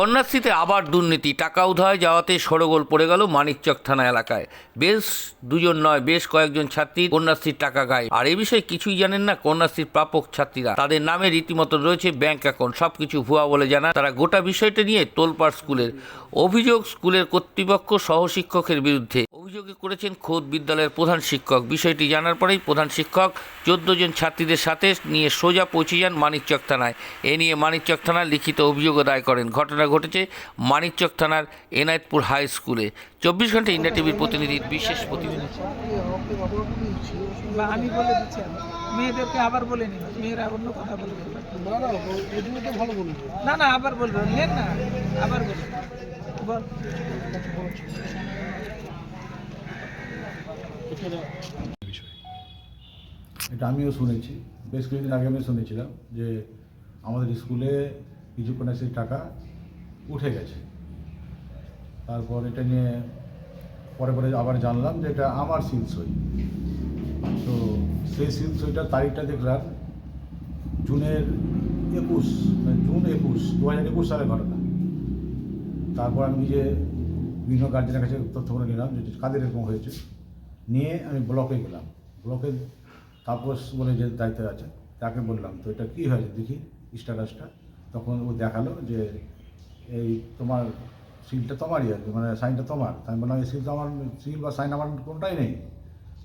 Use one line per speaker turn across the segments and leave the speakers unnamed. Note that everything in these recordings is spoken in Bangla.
কন্যাশ্রীতে আবার দুর্নীতি, টাকা উধায় যাওয়াতে সড়গোল পড়ে গেল মানিকচক থানা এলাকায়। বেশ দুজন নয়, বেশ কয়েকজন ছাত্রী কন্যাশ্রীর টাকা গায়ে আর এ বিষয়ে কিছুই জানেন না কন্যাশ্রীর প্রাপক ছাত্রীরা। তাদের নামে রীতিমতো রয়েছে ব্যাংক অ্যাকাউন্ট সব কিছু ভুয়া বলে জানা তারা গোটা বিষয়টা নিয়ে তোলপাড় স্কুলের। অভিযোগ, স্কুলের কর্তৃপক্ষ সহশিক্ষকের বিরুদ্ধে। অভিযোগে করেছেন খোদ বিদ্যালয়ের প্রধান শিক্ষক। বিষয়টি জানার পরেই প্রধান শিক্ষক চোদ্দ জন ছাত্রীদের সাথে নিয়ে সোজা পৌঁছে যান মানিকচক থানায়। এ নিয়ে মানিকচক থানায় লিখিত অভিযোগও দায় করেন। ঘটনা ঘটেছে মানিকচক থানার এনায়েতপুর হাই স্কুলে। চব্বিশ ঘণ্টা ইন্ডিয়া টিভির প্রতিনিধির বিশেষ
দিচ্ছি মেয়েদেরকে আবার বলে নিন। মেয়েরা অন্য কথা বলবে।
না না,
আবার বলবে। না, আবার বলবে। বল।
এটা আমিও শুনেছি। বেশ কিছুদিন আগে আমি শুনেছিলাম যে আমাদের স্কুলে কিছু কন্যাশ্রীর টাকা উঠে গেছে। তারপর এটা নিয়ে পরে পরে আবার জানলাম যে এটা আমার সিল সই। তো সেই সিল সইটার তারিখটা দেখলাম জুনের একুশ মানে জুন একুশ, দু হাজার একুশ সালের ঘটনা। তারপর আমি নিজে বিভিন্ন গার্জেনের কাছে তথ্য করে নিলাম যে কাদের এরকম হয়েছে। নিয়ে আমি ব্লকে গেলাম। ব্লকে তাপস বলে যে দায়িত্বে আছে, তাকে বললাম, তো এটা কী হয়েছে? দেখি স্ট্যাটাসটা তখন ও দেখাল যে এই তোমার সিলটা তোমারই আছে মানে সাইনটা তোমার। আমি বললাম, এই সিল তো আমার সিল বা সাইন আমার কোনটাই নেই।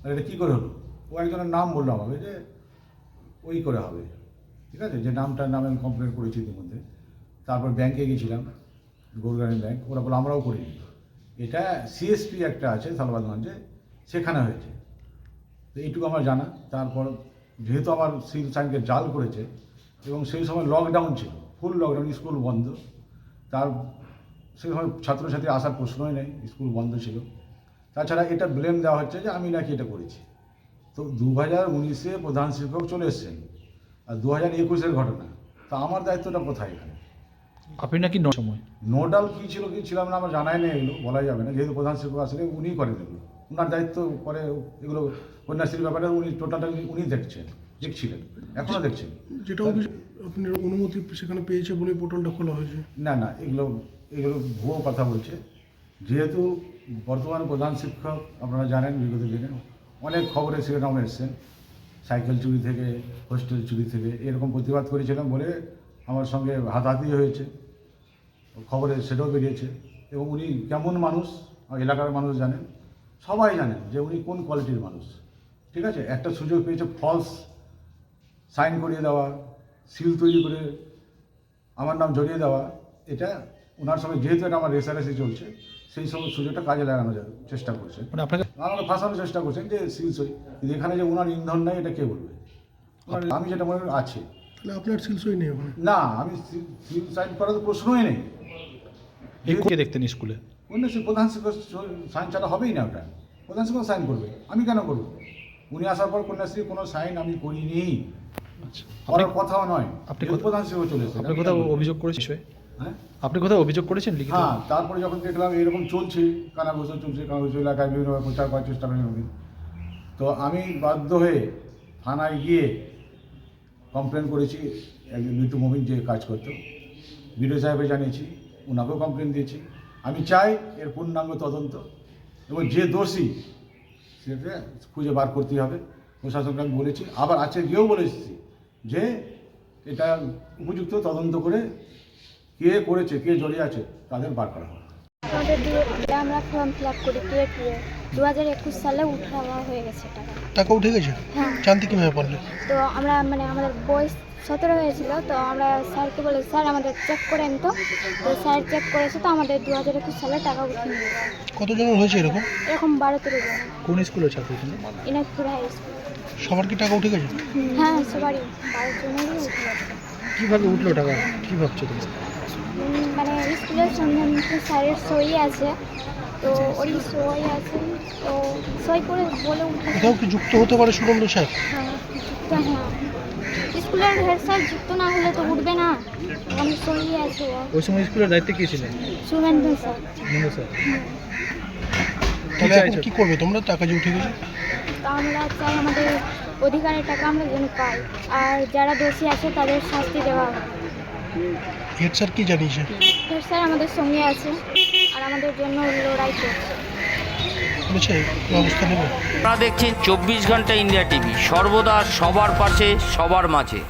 আর এটা কী করে হলো? ও একজনের নাম বলল আমাকে যে ওই করে হবে। ঠিক আছে? যে নামটার নামে আমি কমপ্লেন করেছি ইতিমধ্যে। তারপর ব্যাংকে গেছিলাম গৌরগ্রামীণ ব্যাংক ওরা বলে আমরাও করিনি। এটা সিএসপি একটা আছে সালবাদগঞ্জে সেখানে হয়েছে। তো এইটুকু আমার জানা। তারপর যেহেতু আমার সিল সাইনকে জাল করেছে এবং সেই সময় লকডাউন ছিল ফুল লকডাউন স্কুল বন্ধ। তার সেই সময় ছাত্রছাত্রী আসার প্রশ্নই নেই স্কুল বন্ধ ছিল। তাছাড়া এটা ব্লেম দেওয়া হচ্ছে যে আমি নাকি এটা করেছি। তো দু হাজার উনিশে প্রধান শিক্ষক চলে এসছেন। আর দু হাজার একুশের ঘটনা তা আমার দায়িত্বটা কোথায় এখানে?
আপনি নাকি ন সময়?
নোডাল কী ছিল কি ছিলাম না আমার জানাই নেই এগুলো বলা যাবে না। যেহেতু প্রধান শিক্ষক আসলে উনিই করেন এগুলো ওনার দায়িত্ব করে এগুলো কন্যাশ্রীর ব্যাপারে উনি টোটালটা উনি দেখছেন দেখছিলেন এখনও দেখছেন।
যেটা অভিযোগ আপনি অনুমতি সেখানে পেয়েছে বলে পোর্টালটা খোলা হয়েছে।
না না এগুলো এগুলো ভুয়ো কথা বলছে। যেহেতু বর্তমান প্রধান শিক্ষক আপনারা জানেন বিগত দিনে অনেক খবরে শিরোনামে এসছেন। সাইকেল চুরি থেকে হোস্টেল চুরি থেকে এরকম প্রতিবাদ করেছিলাম বলে আমার সঙ্গে হাতাহাতি হয়েছে। খবরে সেটাও বেরিয়েছে এবং উনি কেমন মানুষ এলাকার মানুষ জানেন। সবাই জানেন যে উনি কোন কোয়ালিটির মানুষ। ঠিক আছে? একটা সুযোগ পেয়েছে ফলস সাইন করিয়ে দেওয়া সিল তৈরি করে আমার নাম জড়িয়ে দেওয়া। এটা ওনার সঙ্গে যেহেতু এটা আমার রেসারেসি চলছে সেই সব সুযোগটা কাজে লাগানোর চেষ্টা করছে।
মানে আপনাকে
আমাকে ফাঁসানোর চেষ্টা করছেন যে সিল সই। কিন্তু এখানে যে ওনার ইন্ধন নাই এটা কে বলবে? ওনার আমি যেটা মনে করি আছে।
তাহলে আপনার সিলসই নেই
না আমি সিল সাইন করার তো প্রশ্নই নেই।
দেখতেন স্কুলে?
অন্য সে প্রধান শিক্ষক সাইন ছাড়া হবেই না ওটা। প্রধান শিক্ষক সাইন করবে। আমি কেন করব? উনি আসার পর কন্যাশ্রী কোনো সাইন আমি করিনি।
আচ্ছা।
করার কথাও নয়।
আপনি
প্রধান শিক্ষক চলে এসেছেন,
আপনি কোথাও অভিযোগ করেছেন
হ্যাঁ?
আপনি কোথাও অভিযোগ করেছেন লিখিত?
হ্যাঁ তারপরে যখন দেখলাম এরকম চলছে কানাঘোষা চলছে কানাঘোষা এলাকায় বিভিন্নভাবে প্রচার করার চেষ্টা করেন তো আমি বাধ্য হয়ে থানায় গিয়ে কমপ্লেন করেছি। একজন মিটু মমিন যে কাজ করতো বিডিও সাহেবে জানিয়েছি ওনাকেও কমপ্লেন দিয়েছি। আমি চাই এর পূর্ণাঙ্গ তদন্ত। এবং যে দোষী সেটা খুঁজে বার করতে হবে। প্রশাসনকে আমি বলেছি। আবার আছে গিয়েও বলে এসেছি যে এটা উপযুক্ত তদন্ত করে কে করেছে, কে জড়িয়ে আছে, তাদের বার করা হবে।
আমাদের দিয়ে আমরা ফর্ম ফিল আপ করি টুয়ে টুয়ে দু হাজার একুশ সালে উঠাওয়া হয়ে গেছে টাকা।
টাকা উঠে গেছে?
হ্যাঁ।
জানতে কীভাবে পারলে?
তো আমরা মানে আমাদের বয়স সতেরো হয়েছিল তো আমরা স্যারকে বলে স্যার আমাদের চেক করেন তো। তো স্যার চেক করেছে তো আমাদের দু হাজার একুশ সালে টাকা উঠে নিয়ে গেছে।
কতজনের হয়েছে এরকম?
এরকম বারো তেরো জন।
কোন স্কুলের ছাত্র তুমি
ইনাকপুর হাই স্কুল।
সবার কি টাকা উঠে গেছে?
হ্যাঁ সবারই। বারো জনেরই উঠে গেছে।
কীভাবে উঠল টাকা? কি ভাবছ তুমি?
মানে স্কুলের সন্ধান স্যারের সই আছে তো ওই সই আছে তো সই করে বলে উঠে।
কোথাও কি যুক্ত হতে পারে সুনন্দ স্যার?
হ্যাঁ যুক্ত হ্যাঁ। স্কুলের হেড স্যার যুক্ত না হলে তো উঠবে না। আমি সই আছে।
ওই সময় স্কুলের দায়িত্বে কে ছিলেন?
শুভেন্দু স্যার।
মনু স্যার।
তাহলে এখন কি করবে তোমরা? টাকা যে উঠে গেছে।
আমরা চাই আমাদের অধিকারের টাকা আমরা যেন পাই। আর যারা দোষী আছে তাদের শাস্তি দেওয়া হোক।
হেড স্যার কি জানিয়েছে
হেড স্যার আমাদের সঙ্গে আছে আর আমাদের জন্য লড়াই করছে।
আপনারা দেখছেন চব্বিশ ঘণ্টা ইন্ডিয়া টিভি সর্বদা সবার পাশে সবার মাঝে।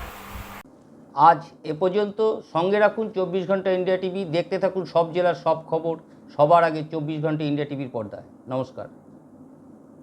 আজ এ পর্যন্ত সঙ্গে রাখুন চব্বিশ ঘণ্টা ইন্ডিয়া টিভি দেখতে থাকুন সব জেলার সব খবর সবার আগে চব্বিশ ঘণ্টা ইন্ডিয়া টিভির পর্দায়। নমস্কার।